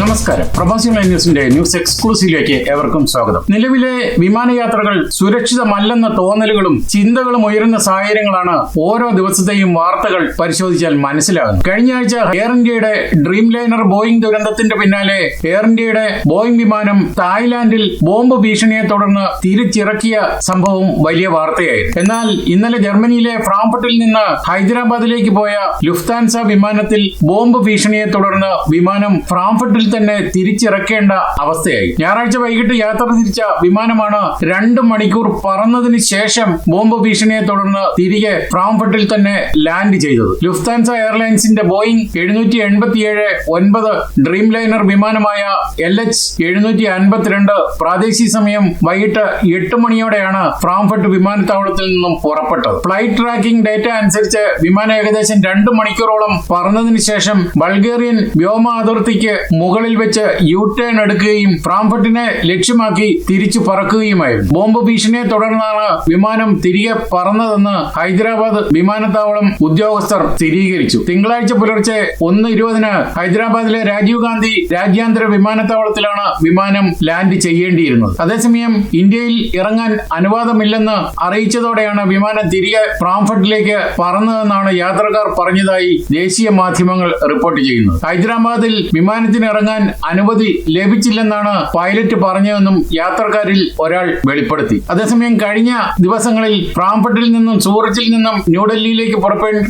നമസ്കാരം. പ്രവാസി ന്യൂസിന്റെ ന്യൂസ് എക്സ്ക്ലൂസീവിലേക്ക് ഏവർക്കും സ്വാഗതം. നിലവിലെ വിമാനയാത്രകൾ സുരക്ഷിതമല്ലെന്ന തോന്നലുകളും ചിന്തകളും ഉയരുന്ന സാഹചര്യങ്ങളാണ് ഓരോ ദിവസത്തെയും വാർത്തകൾ പരിശോധിച്ചാൽ മനസ്സിലാകുന്നത്. കഴിഞ്ഞ ആഴ്ച എയർ ഇന്ത്യയുടെ ഡ്രീം ലൈനർ ബോയിംഗ് ദുരന്തത്തിന്റെ പിന്നാലെ എയർ ഇന്ത്യയുടെ ബോയിംഗ് വിമാനം തായ്ലാന്റിൽ ബോംബ് ഭീഷണിയെ തുടർന്ന് തിരിച്ചിറക്കിയ സംഭവം വലിയ വാർത്തയായിരുന്നു. എന്നാൽ ഇന്നലെ ജർമ്മനിയിലെ ഫ്രാങ്ക്ഫർട്ടിൽ നിന്ന് ഹൈദരാബാദിലേക്ക് പോയ ലുഫ്താൻസ വിമാനത്തിൽ ബോംബ് ഭീഷണിയെ തുടർന്ന് വിമാനം ഫ്രാങ്ക്ഫർട്ടിൽ തന്നെ തിരിച്ചിറക്കേണ്ട അവസ്ഥയായി. ഞായറാഴ്ച വൈകിട്ട് യാത്ര തിരിച്ച വിമാനമാണ് രണ്ട് മണിക്കൂർ പറന്നതിന് ശേഷം ബോംബ് ഭീഷണിയെ തുടർന്ന് തിരികെ ഫ്രാങ്ക്ഫർട്ടിൽ തന്നെ ലാൻഡ് ചെയ്തത്. ലുഫ്താൻസ എയർലൈൻസിന്റെ ബോയിങ് എഴുന്നൂറ്റി എൺപത്തിയേഴ് ഒൻപത് ഡ്രീം ലൈനർ വിമാനമായ എൽ എച്ച് എഴുന്നൂറ്റി അൻപത്തിരണ്ട് പ്രാദേശിക സമയം വൈകിട്ട് എട്ട് മണിയോടെയാണ് ഫ്രാങ്ക്ഫർട്ട് വിമാനത്താവളത്തിൽ നിന്നും പുറപ്പെട്ടത്. ഫ്ലൈറ്റ് ട്രാക്കിംഗ് ഡേറ്റ അനുസരിച്ച് വിമാനം ഏകദേശം രണ്ട് മണിക്കൂറോളം പറന്നതിന് ശേഷം ബൾഗേറിയൻ വ്യോമ അതിർത്തിക്ക് വെച്ച് യു ടേൺ എടുക്കുകയും ഫ്രാംഫർട്ടിനെ ലക്ഷ്യമാക്കി തിരിച്ചു പറക്കുകയുമായിരുന്നു. ബോംബ് ഭീഷണിയെ തുടർന്നാണ് വിമാനം തിരികെ പറന്നതെന്ന് ഹൈദരാബാദ് വിമാനത്താവളം ഉദ്യോഗസ്ഥർ സ്ഥിരീകരിച്ചു. തിങ്കളാഴ്ച പുലർച്ചെ ഒന്ന് ഇരുപതിന് ഹൈദരാബാദിലെ രാജീവ് ഗാന്ധി രാജ്യാന്തര വിമാനത്താവളത്തിലാണ് വിമാനം ലാൻഡ് ചെയ്യേണ്ടിയിരുന്നത്. അതേസമയം ഇന്ത്യയിൽ ഇറങ്ങാൻ അനുവാദമില്ലെന്ന് അറിയിച്ചതോടെയാണ് വിമാനം തിരികെ ഫ്രാംഫർട്ടിലേക്ക് പറന്നതെന്നാണ് യാത്രക്കാർ പറഞ്ഞതായി ദേശീയ മാധ്യമങ്ങൾ റിപ്പോർട്ട് ചെയ്യുന്നത്. ഹൈദരാബാദിൽ വിമാനത്തിന് അനുമതി ലഭിച്ചില്ലെന്നാണ് പൈലറ്റ് പറഞ്ഞതെന്നും യാത്രക്കാരിൽ ഒരാൾ വെളിപ്പെടുത്തി. അതേസമയം കഴിഞ്ഞ ദിവസങ്ങളിൽ ഫ്രാങ്ക്ഫർട്ടിൽ നിന്നും സൂറച്ചിൽ നിന്നും ന്യൂഡൽഹിയിലേക്ക്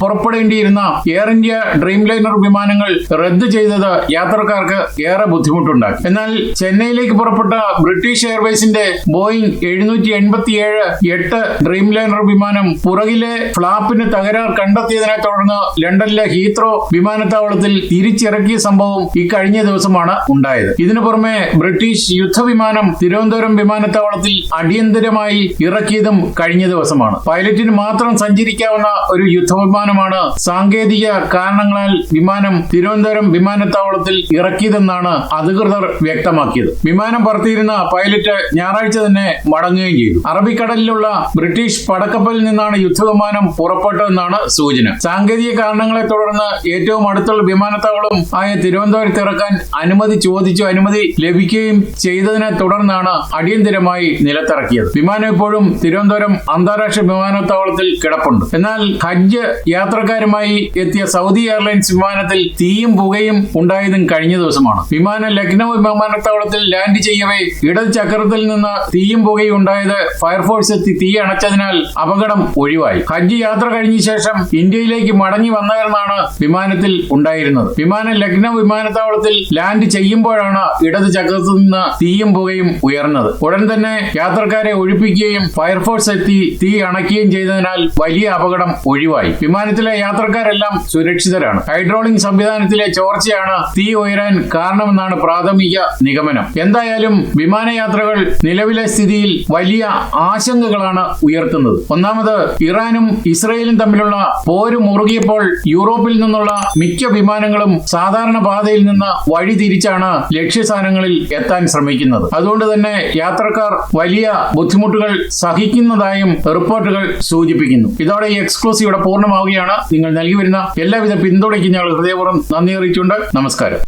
പുറപ്പെടേണ്ടിയിരുന്ന എയർ ഇന്ത്യ ഡ്രീം ലൈനർ വിമാനങ്ങൾ റദ്ദ് ചെയ്തത് യാത്രക്കാർക്ക് ഏറെ ബുദ്ധിമുട്ടുണ്ടാക്കി. എന്നാൽ ചെന്നൈയിലേക്ക് പുറപ്പെട്ട ബ്രിട്ടീഷ് എയർവേസിന്റെ ബോയിങ് എഴുന്നൂറ്റി എൺപത്തിയേഴ് എട്ട് ഡ്രീം ലൈനർ വിമാനം പുറകിലെ ഫ്ലാപ്പിന് തകരാർ കണ്ടെത്തിയതിനെ തുടർന്ന് ലണ്ടനിലെ ഹീത്രോ വിമാനത്താവളത്തിൽ തിരിച്ചിറക്കിയ സംഭവം ഇക്കഴിഞ്ഞ ദിവസമാണ് ഉണ്ടായത്. ഇതിനു പുറമെ ബ്രിട്ടീഷ് യുദ്ധവിമാനം തിരുവനന്തപുരം വിമാനത്താവളത്തിൽ അടിയന്തരമായി ഇറക്കിയതും കഴിഞ്ഞ ദിവസമാണ്. പൈലറ്റിന് മാത്രം സഞ്ചരിക്കാവുന്ന ഒരു യുദ്ധവിമാനമാണ് സാങ്കേതിക കാരണങ്ങളാൽ വിമാനം തിരുവനന്തപുരം വിമാനത്താവളത്തിൽ ഇറക്കിയതെന്നാണ് അധികൃതർ വ്യക്തമാക്കിയത്. വിമാനം പറത്തിയിരുന്ന പൈലറ്റ് ഞായറാഴ്ച തന്നെ മടങ്ങുകയും ചെയ്തു. അറബിക്കടലിലുള്ള ബ്രിട്ടീഷ് പടക്കപ്പലിൽ നിന്നാണ് യുദ്ധവിമാനം പുറപ്പെട്ടതെന്നാണ് സൂചന. സാങ്കേതിക കാരണങ്ങളെ തുടർന്ന് ഏറ്റവും അടുത്തുള്ള വിമാനത്താവളം ആയ തിരുവനന്തപുരത്ത് ഇറക്കാൻ അനുമതി ചോദിച്ചു അനുമതി ലഭിക്കുകയും ചെയ്തതിനെ തുടർന്നാണ് അടിയന്തരമായി നിലത്തിറക്കിയത്. വിമാനം ഇപ്പോഴും തിരുവനന്തപുരം അന്താരാഷ്ട്ര വിമാനത്താവളത്തിൽ കിടപ്പുണ്ട്. എന്നാൽ ഹജ്ജ് യാത്രക്കാരുമായി എത്തിയ സൗദി എയർലൈൻസ് വിമാനത്തിൽ തീയും പുകയും ഉണ്ടായതും കഴിഞ്ഞ ദിവസമാണ്. വിമാനം ലക്നൌ വിമാനത്താവളത്തിൽ ലാൻഡ് ചെയ്യവേ ഇടത് ചക്രത്തിൽ നിന്ന് തീയും പുകയും ഉണ്ടായത് ഫയർഫോഴ്സ് എത്തി തീ അണച്ചതിനാൽ അപകടം ഒഴിവായി. ഹജ്ജ് യാത്ര കഴിഞ്ഞ ശേഷം ഇന്ത്യയിലേക്ക് മടങ്ങി വന്നവരെന്നാണ് വിമാനത്തിൽ ഉണ്ടായിരുന്നത്. വിമാനം ലക്നൌ വിമാനത്താവളത്തിൽ ലാൻഡ് ചെയ്യുമ്പോഴാണ് ഇടത് ചക്രത്തിൽ നിന്ന് തീയും പുകയും ഉയർന്നത്. ഉടൻ തന്നെ യാത്രക്കാരെ ഒഴിപ്പിക്കുകയും ഫയർഫോഴ്സ് എത്തി തീ അണയ്ക്കുകയും ചെയ്തതിനാൽ വലിയ അപകടം ഒഴിവായി. വിമാനത്തിലെ യാത്രക്കാരെല്ലാം സുരക്ഷിതരാണ്. ഹൈഡ്രോളിക് സംവിധാനത്തിലെ ചോർച്ചയാണ് തീ ഉയരാൻ കാരണമെന്നാണ് പ്രാഥമിക നിഗമനം. എന്തായാലും വിമാനയാത്രകൾ നിലവിലെ സ്ഥിതിയിൽ വലിയ ആശങ്കകളാണ് ഉയർത്തുന്നത്. ഒന്നാമത് ഇറാനും ഇസ്രയേലും തമ്മിലുള്ള പോര് മുറുകിയപ്പോൾ യൂറോപ്പിൽ നിന്നുള്ള മിക്ക വിമാനങ്ങളും സാധാരണ പാതയിൽ നിന്ന് വഴി തിരിച്ചാണ് ലക്ഷ്യസ്ഥാനങ്ങളിൽ എത്താൻ ശ്രമിക്കുന്നത്. അതുകൊണ്ട് തന്നെ യാത്രക്കാർ വലിയ ബുദ്ധിമുട്ടുകൾ സഹിക്കുന്നതായും റിപ്പോർട്ടുകൾ സൂചിപ്പിക്കുന്നു. ഇതോടെ ഈ എക്സ്ക്ലൂസീവ് ഇവിടെ പൂർണമാവുകയാണ്. നിങ്ങൾ നൽകി വരുന്ന എല്ലാവിധ പിന്തുണയ്ക്കും ഞങ്ങൾ ഹൃദയപൂർവം നന്ദി അറിയിച്ചുകൊണ്ട് നമസ്കാരം.